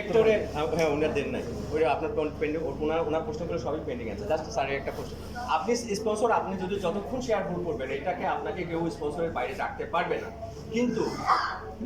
ডিরেক্টরে হ্যাঁ ওনার দেন নাই। ওই আপনার পেন্ডিং ওনার ওনার প্রশ্নগুলো সবই পেন্ডিং আছে। জাস্ট স্যারের একটা প্রশ্ন। আপনি স্পন্সর আপনি যদি যতক্ষণ শেয়ার হোল্ড করবেন, এটাকে আপনাকে কেউ স্পন্সরের বাইরে রাখতে পারবে না। কিন্তু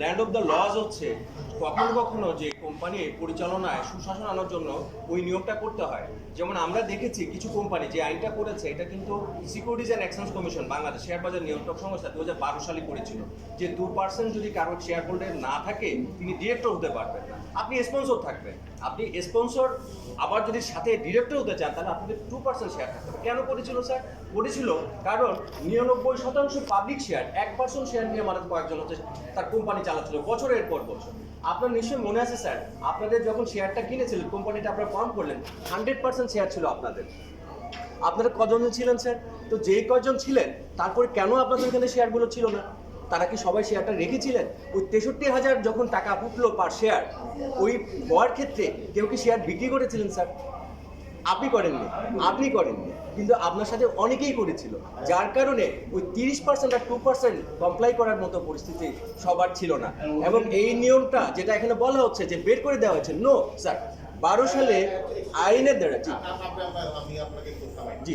ল্যান্ড অফ দ্য লজ হচ্ছে, কখনো কখনো যে কোম্পানি পরিচালনায় সুশাসন আনার জন্য ওই নিয়োগটা করতে হয়। যেমন আমরা দেখেছি কিছু কোম্পানি যে আইনটা করেছে, এটা কিন্তু securities and exchange commission Bangladesh share বাজার নিয়ন্ত্রক সংস্থা দু হাজার বারো সালে করেছিল। যে দু পার্সেন্ট যদি কারোর শেয়ার হোল্ডার না থাকে, তিনি ডিরেক্টর হতে পারবেন না। আপনি স্পন্সর থাকবেন। আপনি স্পন্সর আবার যদি সাথে ডিরেক্টর হতে চান, তাহলে আপনাদের টু পার্সেন্ট শেয়ার থাকতে কেন করেছিল স্যার করেছিল কারণ নিরানব্বই শতাংশ পাবলিক শেয়ার এক পার্সেন্ট শেয়ার নিয়ে আমাদের কয়েকজন হচ্ছে তার কোম্পানি চালাচ্ছিল বছরের পর বছর। আপনার নিশ্চয়ই মনে আছে স্যার আপনাদের যখন শেয়ারটা কিনেছিলেন কোম্পানিটা আপনারা ফর্ম করলেন হান্ড্রেড পার্সেন্ট শেয়ার ছিল আপনাদের। আপনারা কজন ছিলেন স্যার তো যেই কজন ছিলেন, তারপরে কেন আপনাদের এখানে শেয়ারগুলো ছিল না? তারা কি সবাই শেয়ারটা রেখেছিলেন? ওই তেষট্টি হাজার যখন টাকা উঠল পার শেয়ার ওই হওয়ার ক্ষেত্রে কেউ কি শেয়ার বিক্রি করেছিলেন স্যার আপনি করেননি আপনি করেননি। কিন্তু আপনার সাথে অনেকেই করেছিল যার কারণে ওই তিরিশ পার্সেন্ট আর টু পার্সেন্ট কমপ্লাই করার মতো পরিস্থিতি সবার ছিল না। এবং এই নিয়মটা যেটা এখানে বলা হচ্ছে যে বের করে দেওয়া হয়েছে নো স্যার বারো সালে আইনের দ্বারা জি।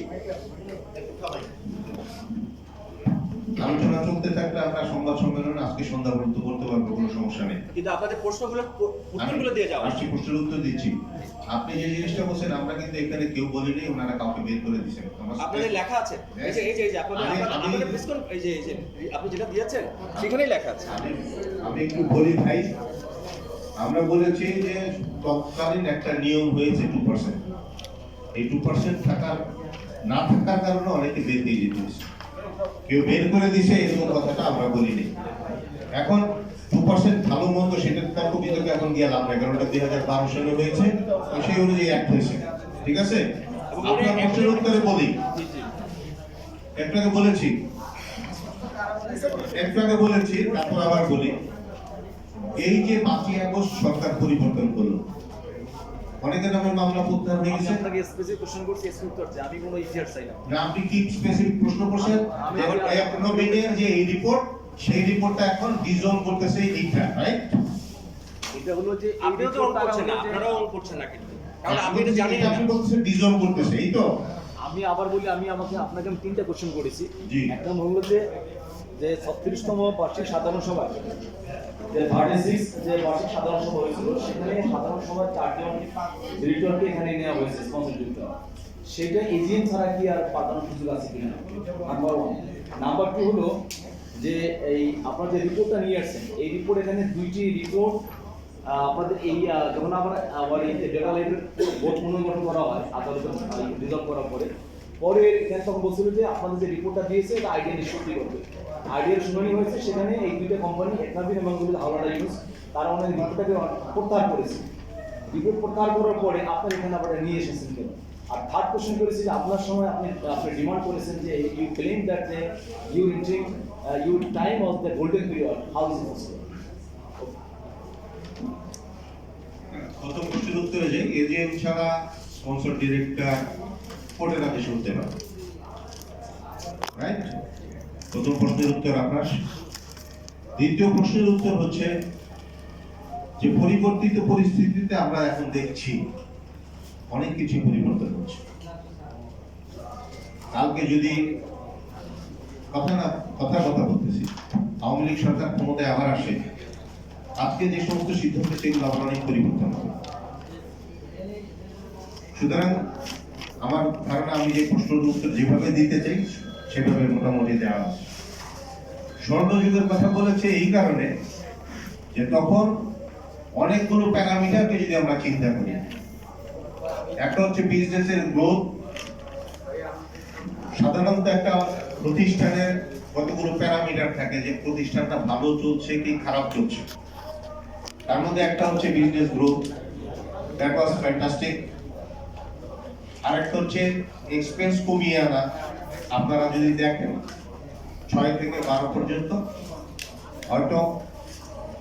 আলোচনা চলতে থাকলে আমরা সংবাদ সম্মেলনে আজকে সন্ধ্যা পর্যন্ত করতে পারব কোনো সমস্যা নেই। কিন্তু আপনাদের প্রশ্নগুলো উত্তরগুলো দিয়ে যাওয়া আসছি প্রশ্নের উত্তর দিচ্ছি। আপনি যে জিনিসটা বলছেন আমরা কিন্তু এখানে কেউ বলিনি ওনারা কাউকে বের করে সাথে- আপনাদের লেখা আছে। এই যে এই যে এই যে আপনাদের এই যে এই যে আপনি যেটা দিয়েছেন সেখানেই লেখা আছে। আমি আমি একটু বলি ভাই আমরা বলেছি যে তৎকালীন একটা নিয়ম হয়েছে টু পার্সেন্ট এই টু পার্সেন্ট থাকার না থাকার কারণে অনেকে বের দিয়ে যেতে হয়েছে। কেউ বের করে দিছে এরকম কথাটা আমরা বলিনি। এখন টু পার্সেন্ট ভালো মন্দ সেটা তর্ক বিতর্কে এখন গিয়ে লাভ নাই, কারণ ওটা দুই হাজার বারো সালে হয়েছে সেই অনুযায়ী অ্যাক্ট হয়েছে। ঠিক আছে? আপনার প্রশ্নের উত্তরে বলি। জি জি একটু আগে বলেছি। একটু আগে বলেছি, তারপর আবার বলি। এই যে পাঁচই আগস্ট সরকার পরিবর্তন করল অনেকের নামে মামলা প্রত্যাহার হয়ে আমি গেছে। আপনাকে স্পেসিফিক কোশ্চেন করছি স্পেসিফিক উত্তর চাই। আমি কোনো ইতিহাস চাই না। না আপনি কি স্পেসিফিক প্রশ্ন করছেন? আমি- যে এই রিপোর্ট সেই রিপোর্টটা এখন ডিজোন করতেছে এইটা রাইট এটা হলো যে আপনিও তো অন করছেন না আপনারাও অন করছেন না কিন্তু। কারণ আপনি এটা জানেন আপনি বলতেছেন ডিজোন করতেছে এই তো? আমি আবার বলি আমি আমাকে আপনাকে আমি তিনটা কোশ্চেন করেছি। একটা হলো যে যে ছত্রিশতম বার্ষিক সাধারণ সভায় যে থার্টি সিক্স যে বার্ষিক সাধারণ সভা হয়েছিল, সেখানে সাধারণ ডিরেক্টরকে এখানে নেওয়া হয়েছে সেটা এজিএম ছাড়া কি আর সুযোগ আছে কিনা? নাম্বার ওয়ান নাম্বার টু হলো যে এই আপনারা যে রিপোর্টটা নিয়ে আসছেন, এই রিপোর্ট এখানে দুইটি রিপোর্ট আপনাদের এই যখন আবার আবার এই ডেটা লাইব্রেরি বোর্ড পুনর্গঠন করা হয়, আদালতে রিজলভ করার পরে পরে এখানে তখন বলছিল যে আপনাদের যে রিপোর্টটা দিয়েছে, এটা আইডিয়া নিষ্পত্তি করবে। আইডিয়ার শুনানি হয়েছে, সেখানে এই দুইটা কোম্পানি একনাবিন এবং হাওলাডা ইউজ তারা ওনাদের রিপোর্টটাকে প্রত্যাহার করেছে। রিপোর্ট প্রত্যাহার করার পরে আপনার এখানে এটা নিয়ে এসেছেন কেন? আর থার্ড কোশ্চেন করেছি যে আপনার সময় আপনি আপনি ডিমান্ড করেছেন যে ইউ ক্লেম দ্যাট যে you entering you time of the golden period how is possible প্রথম প্রশ্নের উত্তরে যে এজিএম ছাড়া স্পন্সর ডিরেক্টর কোর্টের আদেশে হতে পারে রাইট প্রথম প্রশ্নের উত্তর আপনার। দ্বিতীয় প্রশ্নের উত্তর হচ্ছে যে পরিবর্তিত পরিস্থিতিতে আমরা এখন দেখছি অনেক কিছু পরিবর্তন হচ্ছে। কালকে যদি কথা না, কথা কথা বলতেছি, আওয়ামী লীগ সরকার ক্ষমতায় আবার আসে, আজকে যে সমস্ত সিদ্ধান্ত সেগুলো আবার অনেক পরিবর্তন হবে। সুতরাং আমার ধারণা, আমি যে প্রশ্নের উত্তর যেভাবে দিতে চাই, সেভাবে মোটামুটি দেওয়া আছে। স্বর্ণযুগের কথা বলেছে এই কারণে যে তখন অনেকগুলো প্যারামিটারকে যদি আমরা চিন্তা করি, একটা হচ্ছে বিজনেসের গ্রোথ, সাধারণত একটা প্রতিষ্ঠানের কতগুলো প্যারামিটার থাকে, যে প্রতিষ্ঠানটা ভালো চলছে কি খারাপ চলছে। তার মধ্যে একটা হচ্ছে business growth that was fantastic আরেকটা হচ্ছে এক্সপেন্স কমিয়ে আনা। আপনারা যদি দেখেন, ছয় থেকে বারো পর্যন্ত হয়তো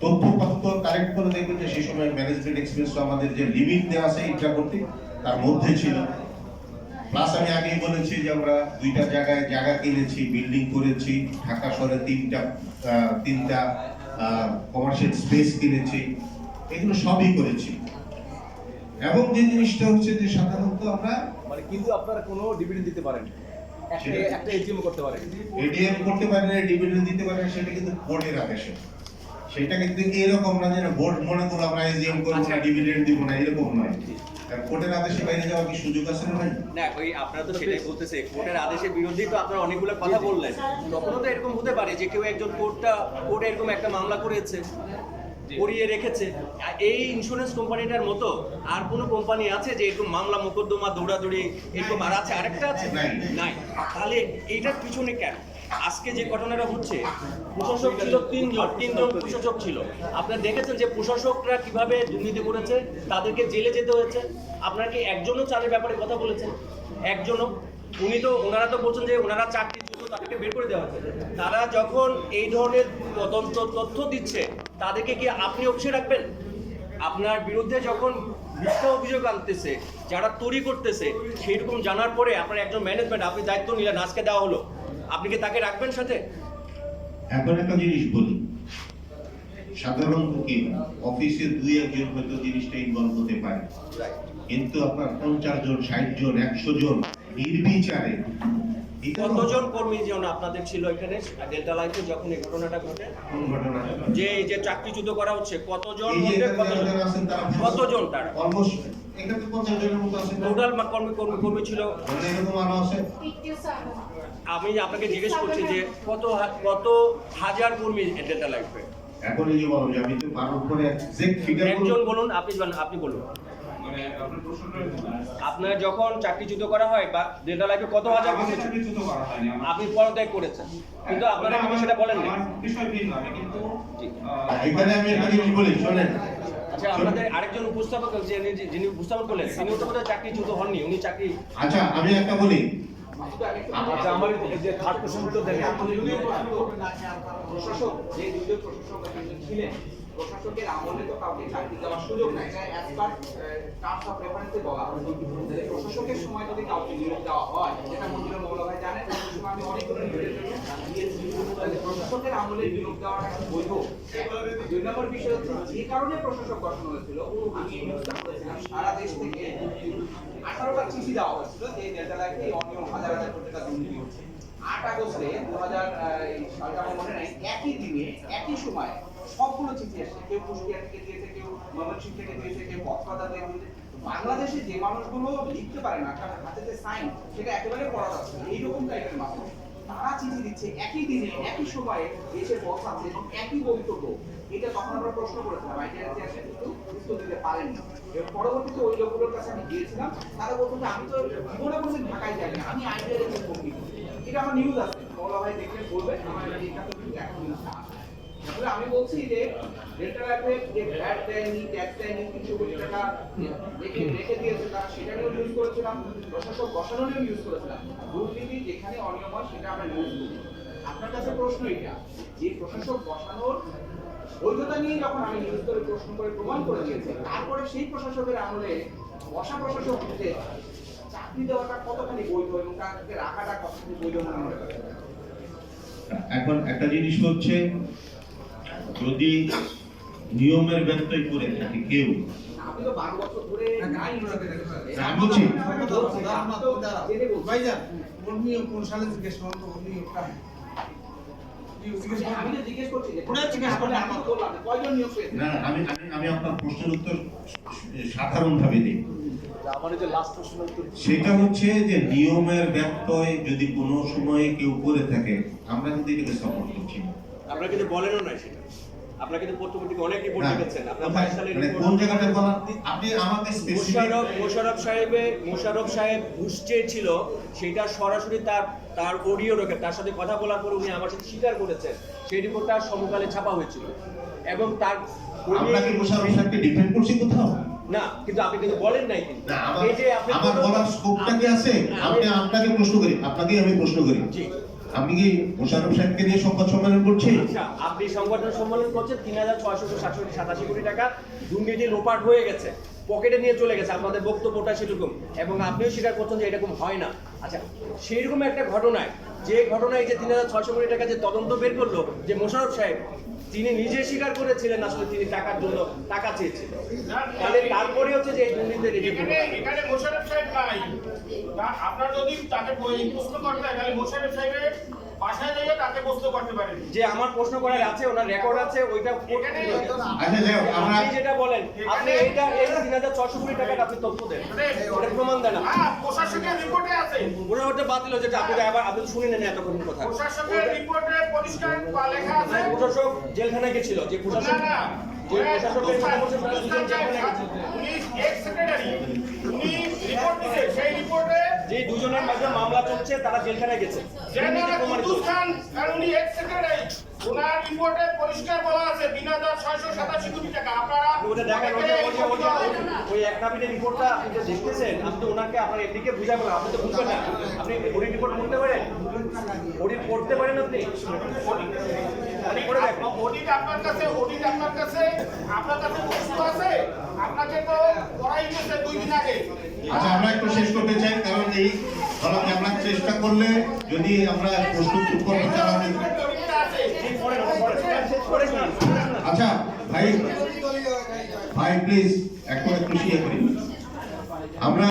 তথ্য তথ্য কালেক্ট করে দেখবেন যে সেই সময় ম্যানেজমেন্ট এক্সপেন্স আমাদের যে লিমিট দেওয়া আছে ইন্ট্রা করতে তার মধ্যে ছিল। প্লাস আমি আগেই বলেছি যে আমরা দুইটা জায়গায় জায়গা কিনেছি বিল্ডিং করেছি, ঢাকা শহরে তিনটা তিনটা কমার্শিয়াল স্পেস কিনেছি। এগুলো সবই করেছি। এবং যে জিনিসটা হচ্ছে যে সাধারণত আমরা কিন্তু আপনারা কোনো ডিভিডেন্ড দিতে পারেন একটা এটিএম করতে পারেন। এডিএম করতে পারেন ডিভিডেন্ড দিতে পারেন সেটা কিন্তু বোর্ডের আদেশে সেটা কিন্তু এরকম না যে বোর্ড মনে করো আমরা এজিএম করব না আচ্ছা। ডিভিডেন্ড দিব না এরকম নয়। কোর্টের আদেশে বাইরে যাওয়ার কি সুযোগ আছে না না ওই আপনারা তো সেটাই বলতেছে কোর্টের আদেশের বিরোধেই তো আপনারা অনেকগুলো কথা বললেন। তখনও তো এরকম হতে পারে যে কেউ একজন কোর্টটা কোর্টে এরকম একটা মামলা করেছে। করিয়ে রেখেছে। এই ইন্স্যুরেন্স কোম্পানিটার মতো আর কোনো কোম্পানি আছে যে এরকম মামলা মোকদ্দমা দৌড়াদৌড়ি এরকম আর আছে আরেকটা আছে? নাই। তাহলে এইটার পিছনে কেন? আজকে যে ঘটনাটা হচ্ছে প্রশাসক ছিল তিনজন তিনজন প্রশাসক ছিল। আপনারা দেখেছেন যে প্রশাসকরা কীভাবে দুর্নীতি করেছে? তাদেরকে জেলে যেতে হয়েছে। আপনারা কি একজনও চালের ব্যাপারে কথা বলেছেন? একজনও? উনি তো ওনারা তো বলছেন যে ওনারা চাকরি তাদেরকে বের করে দেওয়া হচ্ছে তারা যখন এই ধরনের তদন্ত তথ্য দিচ্ছে তাদেরকে কি আপনি অবশ্যই রাখবেন? আপনার বিরুদ্ধে যখন মিথ্যা অভিযোগ আনতেছে যারা তৈরি করতেছে সেই রকম জানার পরে আপনার একজন ম্যানেজমেন্ট আপনি দায়িত্ব নিলেন আজকে দেওয়া হলো। আপনি কি তাকে রাখবেন সাথে? এখন একটা জিনিস বলি। সাধারণত কি অফিসে দুই একজন হয়তো জিনিসটা ইনভলভ হতে পারে। কিন্তু আপনার পঞ্চাশ জন ষাট জন একশো জন নির্বিচারে কতজন কর্মী যেমন আপনাদের ছিল এখানে ডেল্টা লাইফে যখন এই ঘটনাটা ঘটে যে এই যে চাকরিচ্যুত করা হচ্ছে কতজন কতজন? তারা? টোটাল কর্মী কর্মী কর্মী ছিল? আমি আপনাকে জিজ্ঞেস করছি যে কত কত হাজার কর্মী ডেল্টা লাইফে এখন এই যে আমি তো করে একজন বলুন আপনি আপনি বলুন। আপনার যখন চাকরিচ্যুত করা হয় বা ডেল্টা লাইফে কত হাজার আপনি পদত্যাগ করেছেন। কিন্তু আপনারা কিন্তু সেটা বলেন না জি। এখানে আমি একটা জিনিস বলি শোনেন। আচ্ছা আপনাদের আরেকজন উপস্থাপক যিনি যিনি উপস্থাপন করলেন তিনি তো বোধহয় চাকরিচ্যুত হননি উনি চাকরি আচ্ছা আমি একটা বলি। আচ্ছা আমার এই যে থার্ড দেখেন প্রশাসক যে দুজন প্রশাসক এখানে ছিলেন প্রশাসকের আমলে তো কাউকে চাকরি দেওয়ার সুযোগ নাই। অ্যাজ পার টার্মস অফ রেফারেন্সে বলা হয় প্রশাসকের সময় যদি কাউকে নিয়োগ দেওয়া হয়, যেটা মন্দিরের মৌলা ভাই জানেন সময় আমি দিয়েছি। তাহলে প্রশাসকের আমলে নিয়োগ দেওয়াটা বৈধ দুই নম্বর বিষয় হচ্ছে, যে কারণে প্রশাসক গঠন হয়েছিল আমি নিউজটা করেছিলাম, সারা দেশ থেকে আঠারোটা চিঠি দেওয়া হয়েছিল যে লাইফে এই অনিয়ম, হাজার হাজার কোটি টাকা দুর্নীতি হচ্ছে। আট আগস্টে দু হাজার সালটা মনে নাই একই দিনে, একই সময় সবগুলো চিঠি আসছে কেউ কুষ্টিয়া থেকে দিয়েছে, কেউ ময়মনসিংহ থেকে দিয়েছে, কেউ কক্সবাজার থেকে দিয়েছে। বাংলাদেশে যে মানুষগুলো লিখতে পারে না কারণ হাতে যে সাইন সেটা একেবারে পড়া যাচ্ছে না। এইরকম টাইপের মানুষ। তারা চিঠি দিচ্ছে একই দিনে, একই সময়ে এসে পৌঁছাচ্ছে এবং একই বক্তব্য। এটা তখন আমরা প্রশ্ন করেছিলাম আইডিয়ার চেয়ারম্যান কিন্তু উত্তর দিতে পারেননি। এবং পরবর্তীতে ওই লোকগুলোর কাছে আমি গিয়েছিলাম। তারা বলতো যে, আমি তো জীবনে কোনোদিন ঢাকায় যাইনি আমি আইডিয়ার চেয়ার করি এটা আমার নিউজ আছে। মৌলা ভাই দেখলে বলবেন। আমার এটা কিন্তু এখন নিউজটা আছে আমি বলছি যে করেছিলাম হয় প্রমাণ করে তারপরে সেই প্রশাসকের আমলে বসা প্রশাসক হচ্ছে চাকরি দেওয়াটা কতখানি বৈধ এবং তাকে রাখাটা কতখানি বৈধ মনে করে এখন একটা জিনিস হচ্ছে যদি নিয়মের ব্যত্যয় করে থাকে কেউ আমি আপনার প্রশ্নের উত্তর দিই। লাস্ট কোশ্চেন উত্তর সেটা হচ্ছে যে নিয়মের ব্যত্যয় যদি কোনো সময়ে কেউ করে থাকে আমরা কিন্তু এটাকে সাপোর্ট করছি না। আপনারা কিন্তু বলেনও না সেটা। আপনারা কিন্তু পত্রপত্রিকা অনেক রিপোর্ট না, আপনার বাইশ সালের কোন জায়গাটা বলা আপনি আমাকে স্পেসিফিক মোশাররফ মোশাররফ সাহেবের সাহেব ঘুষ চেয়েছিল সেটা সরাসরি তার তার অডিও রেখে তার সাথে কথা বলার পর উনি আমার সাথে স্বীকার করেছেন। সেই রিপোর্টটা সমকালে ছাপা হয়েছিল। এবং তার আমরা কি মোশাররফ সাহেবকে ডিফেন্ড করছি কোথাও? না কিন্তু আপনি কিন্তু বলেন নাই কিন্তু। এই যে আপনি আমার বলার স্কোপটা কি আছে? আপনি আপনাকে প্রশ্ন করি। আপনাকে আমি প্রশ্ন করি। জি। আমি কি মোশাররফ সাহেবকে নিয়ে সংবাদ সম্মেলন করছি? আচ্ছা আপনি সংগঠন সম্মেলন করছেন তিন হাজার ছয়শো সাতষট্টি সাতাশি কোটি টাকা দুর্নীতি লোপাট হয়ে গেছে পকেটে নিয়ে চলে গেছে আপনাদের বক্তব্যটা সেরকম এবং আপনিও স্বীকার করছেন যে এরকম হয় না। আচ্ছা সেইরকম একটা ঘটনায় যে ঘটনায় যে তিন হাজার ছয়শো কোটি টাকা যে তদন্ত বের করল যে মোশারফ সাহেব তিনি নিজে স্বীকার করেছিলেন আসলে তিনি টাকার জন্য টাকা চেয়েছিলেন। তাহলে তারপরে হচ্ছে যে এই দুর্নীতিতে রেডি এখানে এখানে মোশারফ সাহেব নাই। আপনার যদি তাকে বই- প্রশ্ন করতে হয় তাহলে মোশারফ সাহেবের বাসায় যাইয়ে তাকে প্রশ্ন করতে পারেন। যে আমার প্রশ্ন করার আছে ওনার রেকর্ড আছে ওইটা এখানে আচ্ছা আপনি যেটা বলেন আপনি এইটা এই তিন হাজার ছশো কোটি টাকাটা আপনি তথ্য দেন। ওটা প্রমাণ দেন। হ্যাঁ প্রশাসকের রিপোর্টে আছে। ওটা ওটা বাতিল হয়েছে যেটা আপনি আবার আপনি শুনে নেন এতক্ষণ কথা। প্রশাসকের রিপোর্টে পরিষ্কার লেখা আছে। প্রশাসক জেলখানায় গেছিল যে না প্রশাসক না যে প্রশাসকের। উনি এক্স সেক্রেটারি উনি রিপোর্ট দিতে সেই রিপোর্টে যে দুজনের মাঝে মামলা চলছে তারা জেলখানায় গেছে। কুদ্দুস খান উনি এক্স সেক্রেটারি ওনার রিপোর্টে পরিষ্কার বলা আছে তিন হাজার ছয়শো সাতাশি কোটি টাকা। আপনারা ওই এক কাবিনের রিপোর্টটা আপনি যে দেখতেছেন আপনি তো ওনাকে আপনার এদিকে বুঝাবেন আপনি তো বুঝবেন না। আপনি ওডি রিপোর্ট পড়তে পারেন? ওডি পড়তে পারেন আপনি? অডিট আপনার কাছে অডিট আপনার কাছে আপনার কাছে বস্তু আছে? আপনাকে তো করাই গেছে দুই দিন আগে। আচ্ছা আমরা একটু শেষ করতে চাই, কারণ এই ধরো আমরা চেষ্টা করলে যদি আমরা প্রশ্ন উত্তর করতে না আচ্ছা ভাই ভাই প্লিজ একটু একটু শেয়ার করি। আমরা